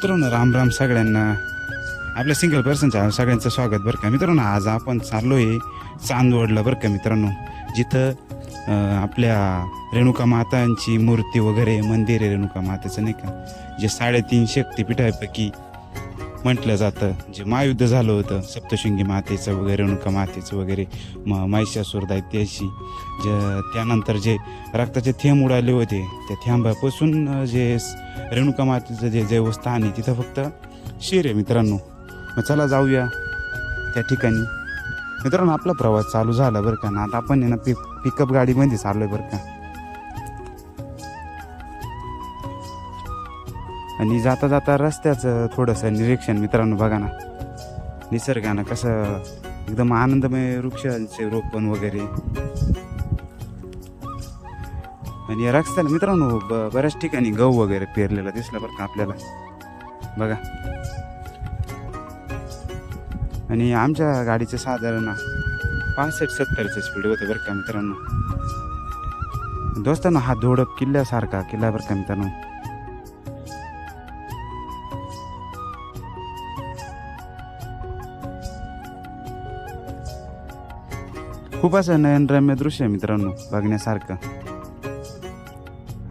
मित्रांनो राम राम सगळ्यांना. आपल्या सिंगल पर्सनच्या सगळ्यांचं स्वागत बरं का. मित्रांनो आज आपण चाललो आहे चांदवडला बरं का मित्रांनो. जिथं आपल्या रेणुका मातांची मूर्ती वगैरे मंदिर आहे रेणुका मातेचं नाही का? जे साडेतीन शक्तीपीठापैकी म्हटलं जातं. जे महायुद्ध झालं होतं सप्तशृंगी मातेचं वगैरे रेणुका मातेचं वगैरे म महिषासूर दैत्याशी जे त्यानंतर जे रक्ताचे थेंब उडाले होते त्या थेंबापासून जे रेणुका मातेचं जे देवस्थान आहे तिथं फक्त शिर आहे मित्रांनो. मग चला जाऊया त्या ठिकाणी. मित्रांनो आपला प्रवास चालू झाला बरं का ना आता आपण आहे ना पिक पिकअप गाडीमध्ये आहे बरं का. आणि जाता जाता रस्त्याचं थोडंसं निरीक्षण मित्रांनो बघा ना. निसर्गानं कसं एकदम आनंदमय वृक्षांचे रोपण वगैरे. आणि या रस्त्याला मित्रांनो ब बऱ्याच ठिकाणी गहू वगैरे पेरलेला दिसला बरं का आपल्याला. बघा. आणि आमच्या गाडीचं साधारण पासष्ट सत्तरचं स्पीड होतं बरं का मित्रांनो. दोस्तांना हा धोडप किल्ल्यासारखा किल्ला बरं का मित्रांनो. खूप असं नयनरम्य दृश्य आहे मित्रांनो बघण्यासारखं.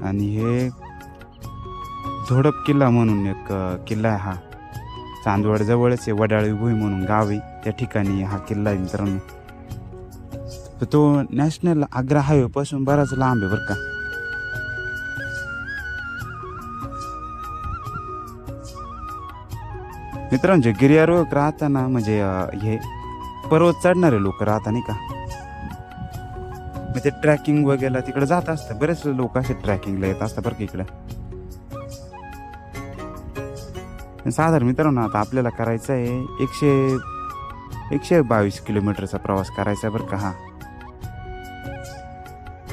आणि हे झोडप किल्ला म्हणून एक किल्ला आहे हा. चांदवड जवळच आहे वडाळी भुई म्हणून गाव आहे. त्या ठिकाणी हा किल्ला आहे मित्रांनो. तर तो नॅशनल आग्रा हायवे पासून बराच लांब आहे बरं का. मित्रांनो जे गिर्यारोहक राहताना म्हणजे हे पर्वत चढणारे लोक राहता नाही का? मग ते ट्रॅकिंग वगैरे तिकडे जात असतं. बरेच लोक असे ट्रॅकिंगला येत असतात बरं का इकडं. साधारण मित्रांनो आता आपल्याला करायचं आहे एकशे एकशे बावीस किलोमीटरचा प्रवास करायचा आहे बरं का हा.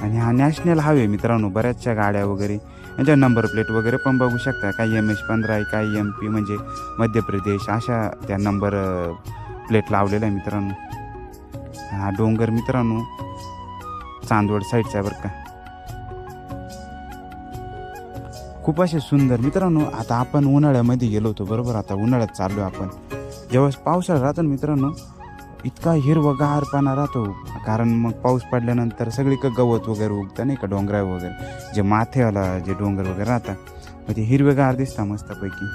आणि हा नॅशनल हायवे मित्रांनो बऱ्याचशा गाड्या वगैरे. यांच्या नंबर प्लेट वगैरे पण बघू शकता. काही एम एच पंधरा आहे काही एम पी म्हणजे मध्य प्रदेश अशा त्या नंबर प्लेट लावलेल्या आहे मित्रांनो. हा डोंगर मित्रांनो चांदवड साईडचा आहे बरं का. खूप असे सुंदर. मित्रांनो आता आपण उन्हाळ्यामध्ये गेलो होतो बरोबर? आता उन्हाळ्यात चाललो आपण. जेव्हा पावसाळा राहतो ना मित्रांनो इतका हिरवगारपणा राहतो. कारण मग पाऊस पडल्यानंतर सगळीकडे गवत वगैरे उगतं नाही का डोंगरा वगैरे. जे माथेवाला जे डोंगर वगैरे राहतात मग ते हिरवेगार दिसतात मस्तपैकी.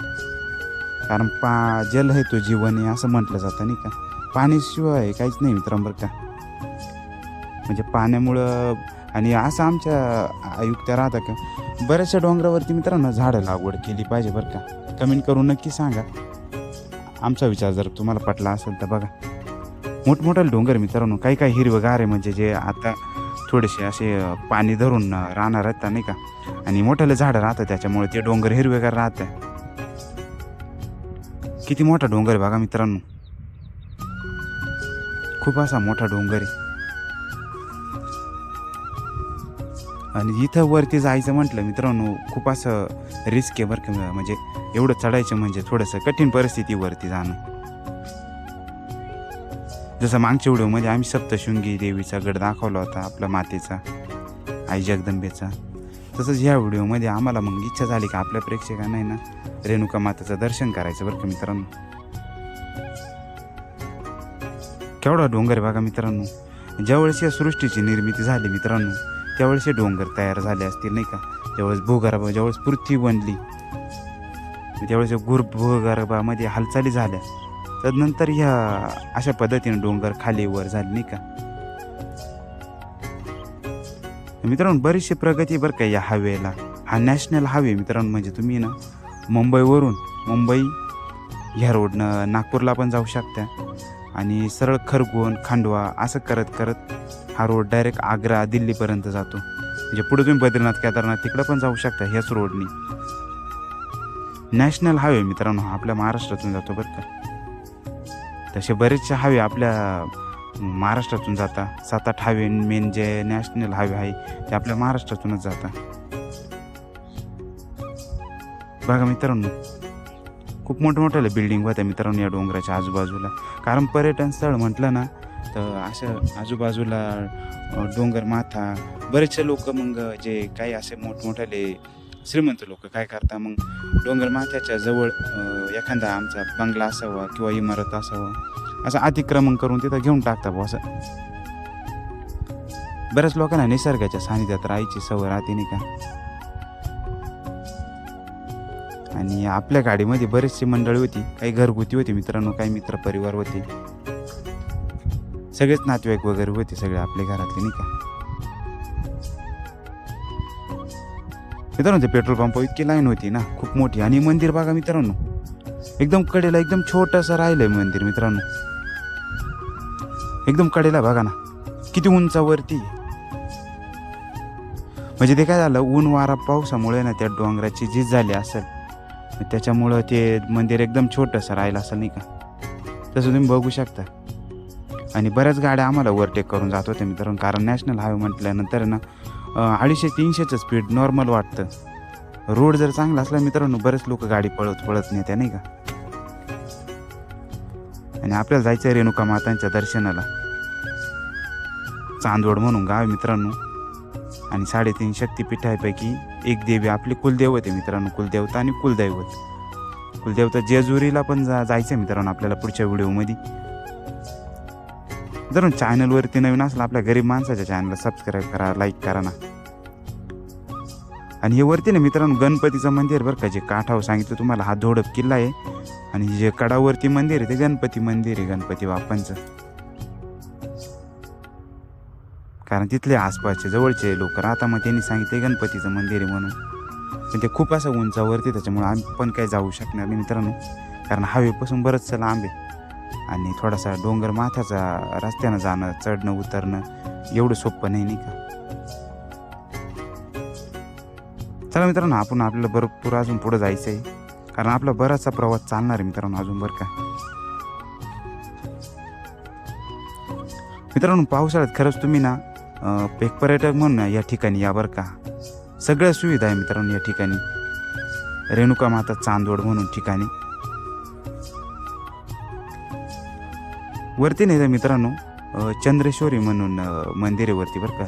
कारण पा जल आहे तो जीवन आहे असं म्हटलं जातं नाही का. पाण्याशिवाय काहीच नाही मित्रांबर का. म्हणजे पाण्यामुळं आणि असं आमच्या आयुक्त्या राहतात का? बऱ्याचशा डोंगरावरती मित्रांनो झाडं लागवड केली पाहिजे बरं का. कमेंट करून नक्की सांगा. आमचा विचार जर तुम्हाला पटला असेल तर बघा. मोठमोठाले डोंगर मित्रांनो काही काही हिरवगार आहे म्हणजे जे आता थोडेसे असे पाणी धरून राहणार आहेत नाही का? आणि मोठ्याला झाडं राहतं त्याच्यामुळे ते डोंगर हिरवेगार राहत. किती मोठा डोंगर आहे बघा मित्रांनो. खूप असा मोठा डोंगर आहे. आणि इथं वरती जायचं म्हटलं मित्रांनो खूप असं रिस्क आहे बरं का म्हणजे एवढं चढायचं म्हणजे थोडंसं कठीण परिस्थिती वरती जाणं. जसं मागच्या व्हिडिओमध्ये आम्ही सप्तशृंगी देवीचा गड दाखवला होता आपला मातेचा आई जगदंबेचा. तसंच ह्या व्हिडिओमध्ये आम्हाला मग इच्छा झाली का आपल्या प्रेक्षकांना आहे ना रेणुका मातेचं दर्शन करायचं बरं का मित्रांनो. केवढा डोंगर बघा मित्रांनो. ज्यावेळेस या सृष्टीची निर्मिती झाली मित्रांनो. त्यावेळेस डोंगर तयार झाले असतील नाही का ज्यावेळेस भूगर्भ ज्यावेळेस पृथ्वी बनली त्यावेळेस गुर भूगर्भामध्ये हालचाली झाल्या तदनंतर ह्या अशा पद्धतीने डोंगर खाली वर झाले नाही का? मित्रांनो बरीचशी प्रगती बरं का या हायवेला हा नॅशनल हायवे मित्रांनो म्हणजे तुम्ही ना मुंबईवरून मुंबई ह्या रोडनं नागपूरला पण जाऊ शकता. आणि सरळ खरगोन खांडवा असं करत करत हा रोड डायरेक्ट आग्रा दिल्लीपर्यंत जातो. म्हणजे पुढे तुम्ही बद्रीनाथ केदारनाथ तिकडं पण जाऊ शकता ह्याच रोडनी नॅशनल हायवे मित्रांनो हा आपल्या महाराष्ट्रातून जातो बरं का. तसे बरेचसे हायवे आपल्या महाराष्ट्रातून जाता. सात आठ हायवे मेन जे नॅशनल हायवे आहे ते आपल्या महाराष्ट्रातूनच जाता. बघा मित्रांनो खूप मोठमोठ्याला बिल्डिंग होत्या मित्रांनो या डोंगराच्या आजूबाजूला. कारण पर्यटन स्थळ म्हटलं ना तर असं आजूबाजूला डोंगर माथा बरेचसे लोक मग जे काही असे मोठमोठ्याले श्रीमंत लोक काय करता मग डोंगर माथ्याच्या जवळ एखादा आमचा बंगला असावा किंवा इमारत असावा असं अतिक्रमण करून तिथं घेऊन टाकता बुवा असं. बऱ्याच लोकांना निसर्गाच्या सानिध्यात राहायची सवय राहते नाही का? आणि आपल्या गाडीमध्ये बरेचशी मंडळी होती काही घरगुती होती मित्रांनो काही मित्र परिवार होते. सगळेच नातेवाईक वगैरे होते सगळे आपल्या घरातले नाही का? मित्रांनो ते पेट्रोल पंप इतकी लाईन होती ना खूप मोठी. आणि मंदिर बघा मित्रांनो एकदम कडेला एकदम छोटंसं राहिलंय मंदिर मित्रांनो. एकदम कडेला बघा ना किती उंचावरती. म्हणजे ते काय झालं ऊन वारा पावसामुळे ना त्या डोंगराची झीज झाली असेल. त्याच्यामुळं ते मंदिर एकदम छोटंसं राहिलं असेल नाही का? तसं तुम्ही बघू शकता. आणि बऱ्याच गाड्या आम्हाला ओव्हरटेक करून जात होत्या मित्रांनो. कारण नॅशनल हायवे म्हटल्यानंतर ना अडीचशे तीनशेचं स्पीड नॉर्मल वाटतं. रोड जर चांगला असला मित्रांनो बरेच लोक गाडी पळत पळत नेत्या नाही का? आणि आपल्याला जायचं आहे रेणुका मातांच्या दर्शनाला. चांदवड म्हणून गाव मित्रांनो. आणि साडेतीन शक्तीपीठापैकी एक देवी आपली कुलदेवत आहे मित्रांनो. कुलदेवता आणि कुलदैवत. कुलदेवता जेजुरीला पण जा जायचं आहे मित्रांनो आपल्याला पुढच्या व्हिडिओमध्ये. जर चॅनलवरती नवीन असला आपल्या गरीब माणसाच्या चॅनलला सबस्क्राईब करा लाईक करा ना. आणि हे वरती ना मित्रांनो गणपतीचं मंदिर बरं का जे काठावर सांगितलं तुम्हाला हा धोडप किल्ला आहे. आणि जे कडावरती मंदिर आहे ते गणपती मंदिर आहे गणपती बाप्पांचं. कारण तिथले आसपासचे जवळचे लोक राहता मग त्यांनी सांगितले गणपतीचं मंदिर आहे म्हणून. पण ते खूप असं उंचावरती त्याच्यामुळे आम्ही पण काही जाऊ शकणार नाही मित्रांनो. कारण हवेपासून बरंच चला आंबे आणि थोडासा डोंगर माथ्याचा रस्त्यानं जाणं चढणं उतरणं एवढं सोपं नाही नाही का? चला मित्रांनो आपण आपल्याला भरपूर अजून पुढं जायचं आहे कारण आपला बराचसा प्रवास चालणार आहे मित्रांनो अजून बरं का? मित्रांनो पावसाळ्यात खरंच तुम्ही ना एक पर्यटक म्हणून ना या ठिकाणी या बरं का? सगळ्या सुविधा आहे मित्रांनो या ठिकाणी. रेणुका माता चांदोड म्हणून ठिकाणी. वरती नाही तर मित्रांनो? चंद्रेश्वरी म्हणून मंदिरेवरती मंदिर आहे वरती बरं का?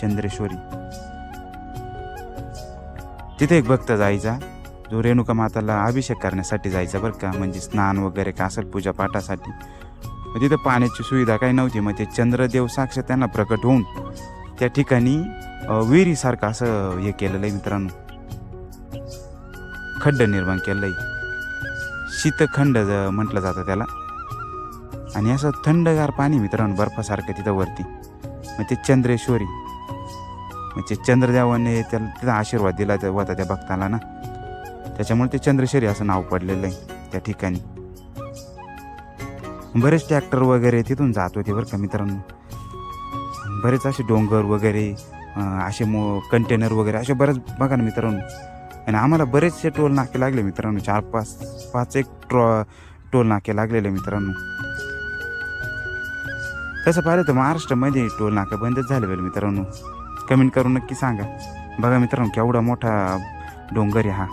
चंद्रेश्वरी. तिथे एक भक्त जायचा जो रेणुका माताला अभिषेक करण्यासाठी जायचा बरं का म्हणजे स्नान वगैरे का असेल पूजापाठासाठी मग तिथं पाण्याची सुविधा काही नव्हती मग ते चंद्रदेव साक्ष त्यांना प्रकट होऊन त्या ठिकाणी विहिरीसारखं असं हे केलेलं आहे मित्रांनो. खड्ड निर्माण केलं आहे. शीतखंड ज- म्हटलं जातं त्याला. आणि असं थंडगार पाणी मित्रांनो बर्फासारखं तिथं वरती. मग ते चंद्रेश्वरी. म्हणजे चंद्रदेवाने त्याला तिथं आशीर्वाद दिला त्या- होता त्या भक्ताला ना. त्याच्यामुळे ते चंद्रेश्वरी असं नाव पडलेलं आहे त्या ठिकाणी. बरेच ट्रॅक्टर वगैरे तिथून जात होते बरं का मित्रांनो. बरेच असे डोंगर वगैरे असे मो कंटेनर वगैरे असे बरेच बघा ना मित्रांनो. आणि आम्हाला बरेचसे टोल नाके लागले मित्रांनो. चार पाच पाच एक ट्रॉ टोल नाके लागलेले मित्रांनो. तसं पाहिलं तर महाराष्ट्रामध्ये टोल नाका बंदच झाले पाहिजे मित्रांनो. कमेंट करून नक्की सांगा. बघा मित्रांनो केवढा मोठा डोंगर आहे हा.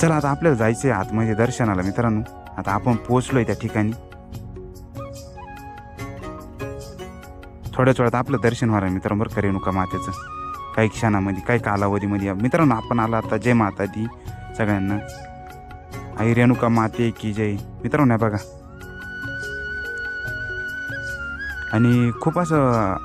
चला आता आपल्याला जायचं आहे आतमध्ये दर्शनाला मित्रांनो. आता आपण पोहोचलोय त्या ठिकाणी. थोड्याच वेळात आपलं दर्शन होणार मित्रांनो बरं का रेणुका मातेचं. काही क्षणामध्ये काही कालावधीमध्ये मित्रांनो आपण आला आता जय माता दी सगळ्यांना. आई रेणुका माते की जय. मित्रांनो बघा. आणि खूप असं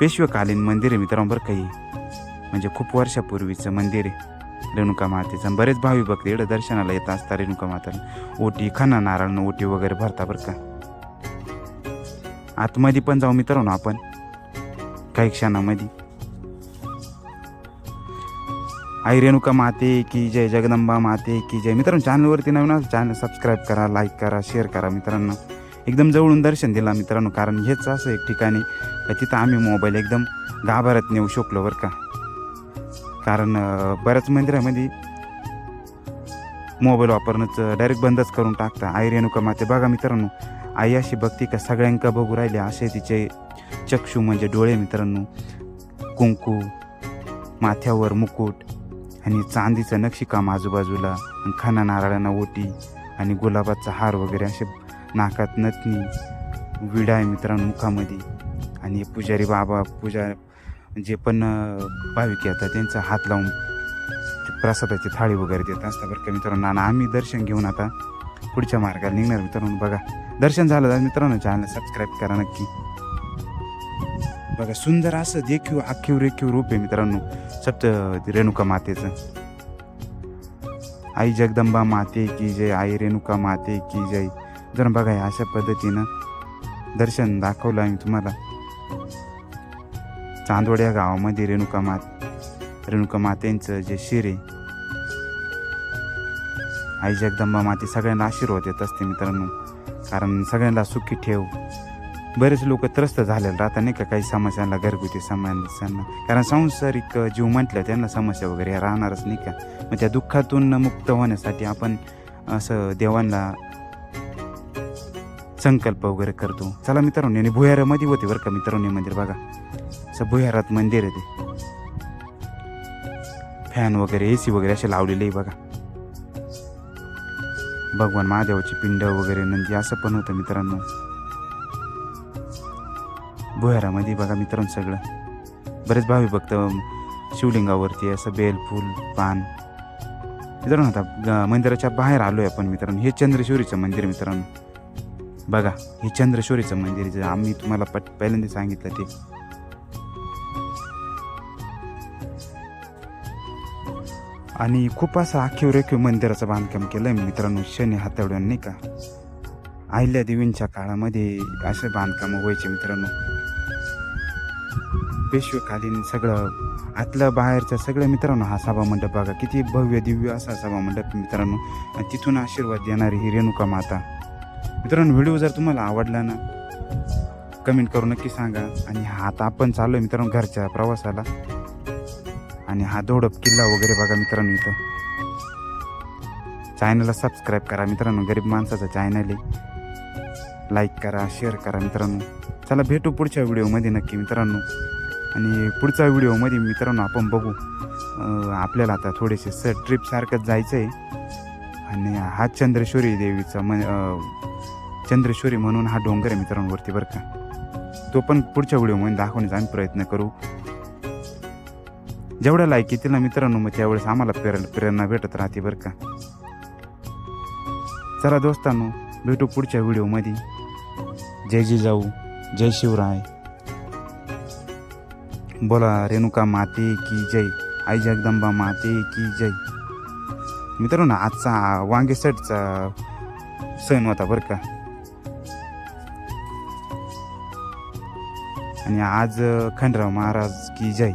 पेशवेकालीन मंदिर आहे मित्रांनो बरं काही म्हणजे खूप वर्षापूर्वीचं मंदिर आहे रेणुका मातेचं. बरेच भावी भक्त इकडं दर्शनाला येत असतात रेणुका माताला. ओटी खाना नारळनं ओटी वगैरे भरता बरं का. आतमध्ये पण जाऊ मित्रांनो आपण. काही क्षणामध्ये. आई रेणुका माते की जय जगदंबा माते की जय. मित्रांनो चॅनलवरती नवीन चॅनल सबस्क्राईब करा लाईक करा शेअर करा मित्रांनो. एकदम जवळून दर्शन दिला मित्रांनो. कारण हेच असं एक ठिकाणी का तिथं आम्ही मोबाईल एकदम गाभाऱ्यात नेऊ शकलो बरं का. कारण बऱ्याच मंदिरामध्ये मोबाईल वापरणंच डायरेक्ट बंदच करून टाकता. आई रेणुका माते बघा मित्रांनो आई अशी बघती का सगळ्यांका बघू राहिले. असे तिचे चक्षू म्हणजे डोळे मित्रांनो. कुंकू माथ्यावर मुकुट आणि चांदीचं नक्षीकाम आजूबाजूला आणि खाना नारळांना ओटी आणि गुलाबाचा हार वगैरे असे नाकात नथनी विडा आहे मित्रांनो मुखामध्ये. आणि पुजारी बाबा पूजा जे पण भाविक येतात त्यांचा हात लावून ते प्रसादाची थाळी वगैरे देत असतात बरं का मित्रांनो. आणि आम्ही दर्शन घेऊन आता पुढच्या मार्गाला निघणार मित्रांनो. बघा दर्शन झालं तर मित्रांनो चॅनल सबस्क्राईब करा नक्की. बघा सुंदर असं देखीव आखीव रेखीव रूप आहे मित्रांनो. सप्त रेणुका मातेचं. आई जगदंबा माते की जय. आई रेणुका माते की जय. जर बघा अशा पद्धतीनं दर्शन दाखवलं आम्ही तुम्हाला. चांदवड या गावामध्ये रेणुका मात रेणुका मातेंचं जे शिर आहे आई जगदंबा माते सगळ्यांना आशीर्वाद देत असते मित्रांनो. कारण सगळ्यांना सुखी ठेव. बरेच लोक त्रस्त झालेले राहतात नाही का? काही समस्यांना घरगुती समस्यांना. कारण सांसारिक जीव म्हटलं त्यांना समस्या वगैरे राहणारच नाही का? मग त्या दुःखातून मुक्त होण्यासाठी आपण असं देवांना संकल्प वगैरे करतो. चला मित्रांनो आणि भुयारामध्ये होते बरं का मित्रांनो हे मंदिर बघा. असं भुयारात मंदिर आहे ते. फॅन वगैरे ए सी वगैरे असे लावलेले आहे बघा. भगवान महादेवाची पिंड वगैरे नंदी असं पण होतं मित्रांनो. भुयारामध्ये बघा मित्रांनो सगळं. बरेच भावी भक्त शिवलिंगावरती असं बेल फूल पान. मित्रांनो आता मंदिराच्या बाहेर आलोय आपण मित्रांनो. हे चंद्रशिवरीचं मंदिर मित्रांनो. बघा हे चंद्रशोरीचं मंदिर जे आम्ही तुम्हाला पट पहिल्यांदा सांगितलं ते. आणि खूप असं आखीव रेखीव मंदिराचं बांधकाम केलं आहे मित्रांनो शनी हातवड्यानं नाही का? अहिल्या देवींच्या काळामध्ये असे बांधकाम व्हायचे मित्रांनो. पेशवेकालीन सगळं आतलं बाहेरचं सगळं मित्रांनो हा सभामंडप बघा. किती भव्य दिव्य असा सभामंडप मित्रांनो. आणि तिथून आशीर्वाद देणारी ही रेणुका माता. मित्रांनो व्हिडिओ जर तुम्हाला आवडला ना कमेंट करून नक्की सांगा. आणि हा आता आपण चाललो आहे मित्रांनो घरच्या प्रवासाला. आणि हा दोडप किल्ला वगैरे बघा मित्रांनो इथं. चॅनलला सबस्क्राईब करा मित्रांनो गरीब माणसाचा चॅनल आहे. लाईक करा शेअर करा मित्रांनो. चला भेटू पुढच्या व्हिडिओमध्ये नक्की मित्रांनो. आणि पुढच्या व्हिडिओमध्ये मित्रांनो आपण बघू. आपल्याला आता थोडेसे स ट्रिपसारखंच जायचं आहे आणि हा चंद्रेश्वरी देवीचा मन चंद्रेश्वरी म्हणून हा डोंगर आहे मित्रांवरती बरं का. तो पण पुढच्या व्हिडिओमध्ये दाखवण्याचा आम्ही प्रयत्न करू. जेवढ्या लाईक येतील ना मित्रांनो मग त्यावेळेस आम्हाला प्रेर प्रेरणा भेटत राहते बरं का. चला दोस्तांनो भेटू पुढच्या व्हिडिओमध्ये जय जिजाऊ जय शिवराय. बोला रेणुका माते की जय. आई जगदंबा माते की जय. मित्रांनो आजचा वांगे सेटचा सण होता बरं का. आणि आज खंडराव महाराज की जय.